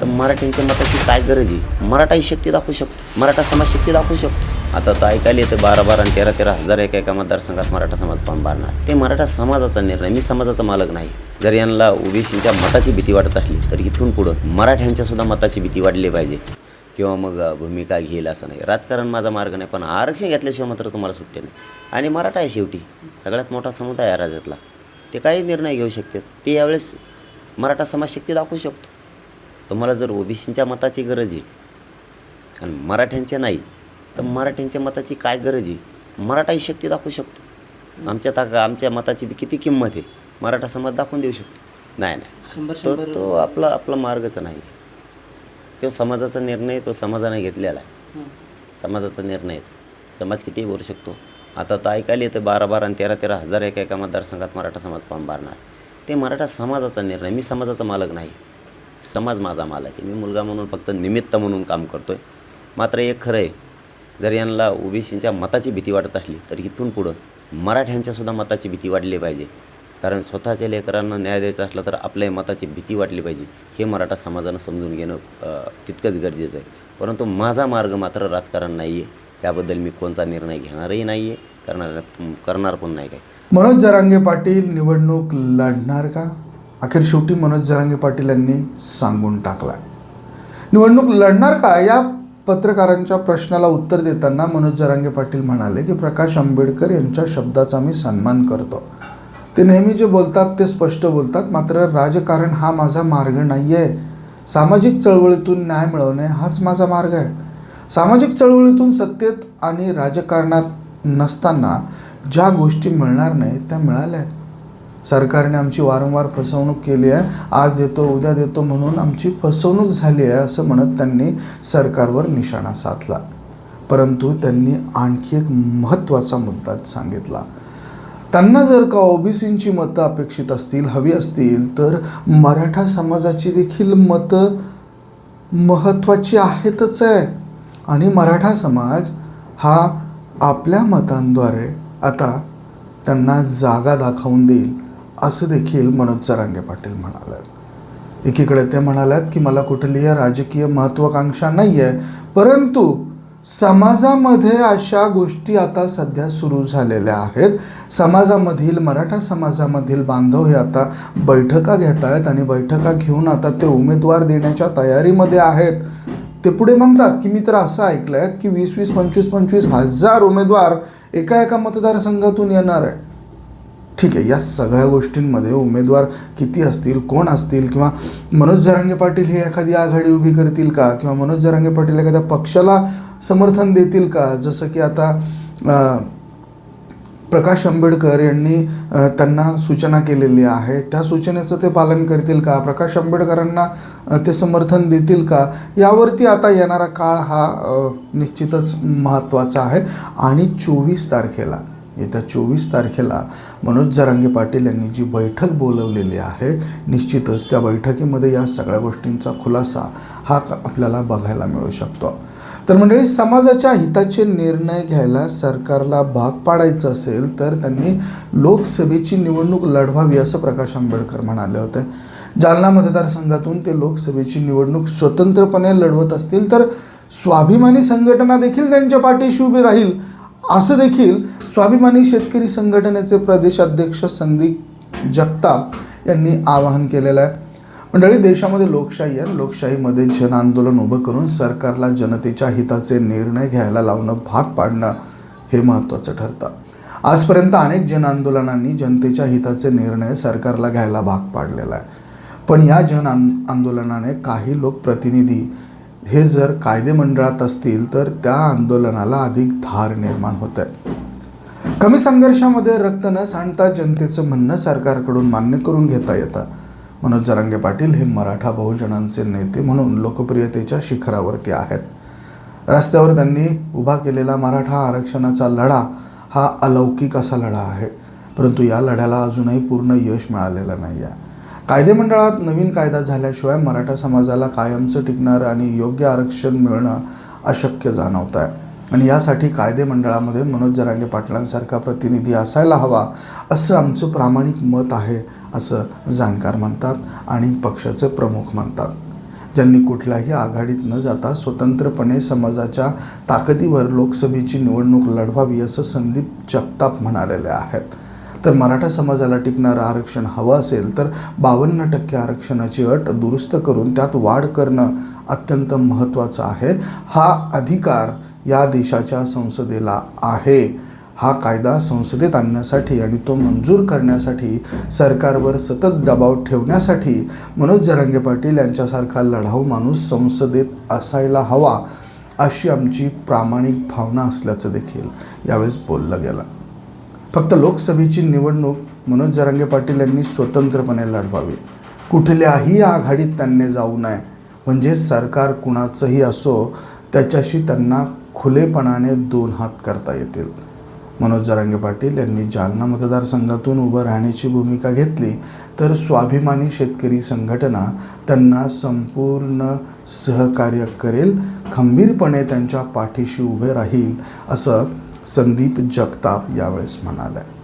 तर मराठ्यांच्या मताची काय गरज आहे? मराठा ही शक्ती दाखवू शकतो. मराठा समाज शक्ती दाखवू शकतो. आता तर ऐकायला येतं बारा बारा आणि तेरा तेरा हजार एका एका मतदारसंघात मराठा समाज पण भरणार ते मराठा समाजाचा निर्णय मी समाजाचा मालक नाही. जर यांना ओबीसीच्या मताची भीती वाटत असली तर इथून पुढं मराठ्यांच्या सुद्धा मताची भीती वाढली पाहिजे. किंवा मग भूमिका घेईल असं नाही. राजकारण माझा मार्ग नाही पण आरक्षण घेतल्याशिवाय मात्र तुम्हाला सुट्टी नाही. आणि मराठा आहे शेवटी. सगळ्यात मोठा समुदाय आहे राज्यातला. ते काही निर्णय घेऊ शकतात. ते यावेळेस मराठा समाज शक्ती दाखवू शकतो. तुम्हाला जर ओबीसीच्या मताची गरज आहे आणि मराठ्यांच्या नाही तर मराठ्यांच्या मताची काय गरज आहे? मराठा ही शक्ती दाखवू शकतो. आमच्या ताका आमच्या मताची बी किती किंमत आहे? मराठा समाज दाखवून देऊ शकतो. नाही नाही. तो तो आपला आपला मार्गच नाही तो समाजाचा निर्णय तो समाजाने घेतलेला आहे. समाजाचा निर्णय. समाज कितीही भरू शकतो? आता तर ऐकायला येतं बारा बारा आणि तेरा तेरा हजार एका एका मतदारसंघात मराठा समाज फॉर्म भरणार ते मराठा समाजाचा निर्णय मी समाजाचा मालक नाही. समाज माझा मालक आहे. मी मुलगा म्हणून फक्त निमित्त म्हणून काम करतो आहे मात्र एक खरं आहे जर यांना ओबीसींच्या मताची भीती वाटत असली तर इथून पुढं मराठ्यांच्या सुद्धा मताची भीती वाढली पाहिजे. कारण स्वतःच्या लेकरांना न्याय द्यायचा असला तर आपल्या मताची भीती वाटली पाहिजे. हे मराठा समाजानं समजून घेणं तितकंच गरजेचं आहे. परंतु माझा मार्ग मात्र राजकारण नाही आहे त्याबद्दल मी कोणता निर्णय घेणारही नाही आहे करणार करणार पण नाही काय मनोज जरांगे पाटील निवडणूक लढणार का? अखेर शेवटी मनोज जरांगे पाटील यांनी सांगून टाकला. निवडणूक लढणार का? या पत्रकारांच्या प्रश्नाला उत्तर देताना मनोज जरांगे पाटील म्हणाले की प्रकाश आंबेडकर यांच्या शब्दाचा मी सन्मान करतो. ते नेहमी जे बोलतात ते स्पष्ट बोलतात मात्र राजकारण हा माझा मार्ग नाही आहे सामाजिक चळवळीतून न्याय मिळवणे हाच माझा मार्ग आहे. सामाजिक चळवळीतून सत्तेत आणि राजकारणात नसताना ज्या गोष्टी मिळणार नाही त्या मिळाल्या आहेत. सरकारने आमची वारंवार फसवणूक केली आहे. आज देतो उद्या देतो म्हणून आमची फसवणूक झाली आहे असं म्हणत त्यांनी सरकारवर निशाणा साधला. परंतु त्यांनी आणखी एक महत्त्वाचा मुद्दा सांगितला. त्यांना जर का ओबीसींची मतं अपेक्षित असतील हवी असतील तर मराठा समाजाची देखील मतं महत्त्वाची आहेतच आहे. आणि मराठा समाज हा आपल्या मतांद्वारे आता त्यांना जागा दाखवून देईल. असं देखील मनोज जरांगे पाटील म्हणाल्यात एकीकडे ते म्हणाल्यात की मला कुठलीही राजकीय महत्त्वाकांक्षा नाही आहे परंतु समाजामध्ये अशा गोष्टी आता सध्या सुरू झालेल्या आहेत. समाजामधील मराठा समाजामधील बांधव हे आता बैठका घेत आहेत आणि बैठका घेऊन आता ते उमेदवार देण्याच्या तयारीमध्ये आहेत. ते पुढे म्हणतात की मी तर असं ऐकलं आहे की वीस वीस पंचवीस पंचवीस हजार उमेदवार एका एका मतदारसंघातून येणार आहे ठीक आहे या सगळ्या गोष्टींमध्ये उमेदवार किती असतील कोण असतील किंवा मनोज जरांगे पाटील हे एखादी आघाडी उभी करतील का? किंवा मनोज जरांगे पाटील एखाद्या पक्षाला समर्थन देतील का? जसं की आता प्रकाश आंबेडकर यांनी त्यांना सूचना केलेली आहे. त्या सूचनेचं ते पालन करतील का? प्रकाश आंबेडकरांना ते समर्थन देतील का? यावरती आता येणारा काळ हा निश्चितच महत्त्वाचा आहे. आणि चोवीस तारखेला येत्या चोवीस तारखेला मनोज जरांगे पाटील यांनी जी बैठक बोलवलेली आहे निश्चितच त्या बैठकीमध्ये या सगळ्या गोष्टींचा खुलासा हा आपल्याला बघायला मिळू शकतो. तर मंडळी समाजाच्या हिताचे निर्णय घ्यायला सरकारला भाग पाडायचं असेल तर त्यांनी लोकसभेची निवडणूक लढवावी असं प्रकाश आंबेडकर म्हणाले होते. जालना मतदारसंघातून ते लोकसभेची निवडणूक स्वतंत्रपणे लढवत असतील तर स्वाभिमानी संघटना देखील त्यांच्या पाठीशी उभी राहील असं देखील स्वाभिमानी शेतकरी संघटनेचे प्रदेशाध्यक्ष संदीप जगताप यांनी आवाहन केलेलं आहे. मंडळी देशामध्ये लोकशाही आहे. लोकशाहीमध्ये जन आंदोलन उभं करून सरकारला जनतेच्या हिताचे निर्णय घ्यायला लावणं भाग पाडणं हे महत्त्वाचं ठरतं. आजपर्यंत अनेक जन आंदोलनांनी जनतेच्या हिताचे निर्णय सरकारला घ्यायला भाग पाडलेला आहे. पण या जन आंदोलनाने काही लोकप्रतिनिधी हे जर कायदे मंडळात असतील तर त्या आंदोलनाला अधिक धार निर्माण होत आहे कमी संघर्षामध्ये रक्त न सांडता जनतेचं म्हणणं सरकारकडून मान्य करून घेता येतं. मनोज जरांगे पाटील हे मराठा बहुजनांचे नेते म्हणून लोकप्रियतेच्या शिखरावरती आहेत. रस्त्यावर त्यांनी उभा केलेला मराठा आरक्षणाचा लढा हा अलौकिक असा लढा आहे. परंतु या लढ्याला अजूनही पूर्ण यश मिळालेलं नाही आहे कायदेमंडळात नवीन कायदा झाल्याशिवाय मराठा समाजाला कायमचं टिकणार आणि योग्य आरक्षण मिळणं अशक्य जाणवत आहे आणि यासाठी कायदेमंडळामध्ये मनोज जरांगे पाटलांसारखा प्रतिनिधी असायला हवा असं आमचं प्रामाणिक मत आहे असं जाणकार म्हणतात आणि पक्षाचे प्रमुख म्हणतात. ज्यांनी कुठल्याही आघाडीत न जाता स्वतंत्रपणे समाजाच्या ताकदीवर लोकसभेची निवडणूक लढवावी असं संदीप जगताप म्हणालेले आहेत. तर मराठा समाजाला टिकणारं आरक्षण हवं असेल तर बावन्न टक्के आरक्षणाची अट दुरुस्त करून त्यात वाढ करणं अत्यंत महत्त्वाचं आहे. हा अधिकार या देशाच्या संसदेला आहे. हा कायदा संसदेत आणण्यासाठी आणि तो मंजूर करण्यासाठी सरकारवर सतत दबाव ठेवण्यासाठी मनोज जरांगे पाटील यांच्यासारखा लढाऊ माणूस संसदेत असायला हवा अशी आमची प्रामाणिक भावना असल्याचं देखील यावेळेस बोललं गेलं. फक्त लोकसभेची निवडणूक मनोज जरांगे पाटील यांनी स्वतंत्रपणे लढवावी. कुठल्याही आघाडीत त्यांनी जाऊ नये. म्हणजे सरकार कुणाचंही असो त्याच्याशी त्यांना खुलेपणाने दोन हात करता येतील. मनोज जरांगे पाटील यांनी जालना मतदारसंघातून उभं राहण्याची भूमिका घेतली तर स्वाभिमानी शेतकरी संघटना त्यांना संपूर्ण सहकार्य करेल खंबीरपणे त्यांच्या पाठीशी उभे राहील असं संदीप जगताप यावेळेस म्हणाले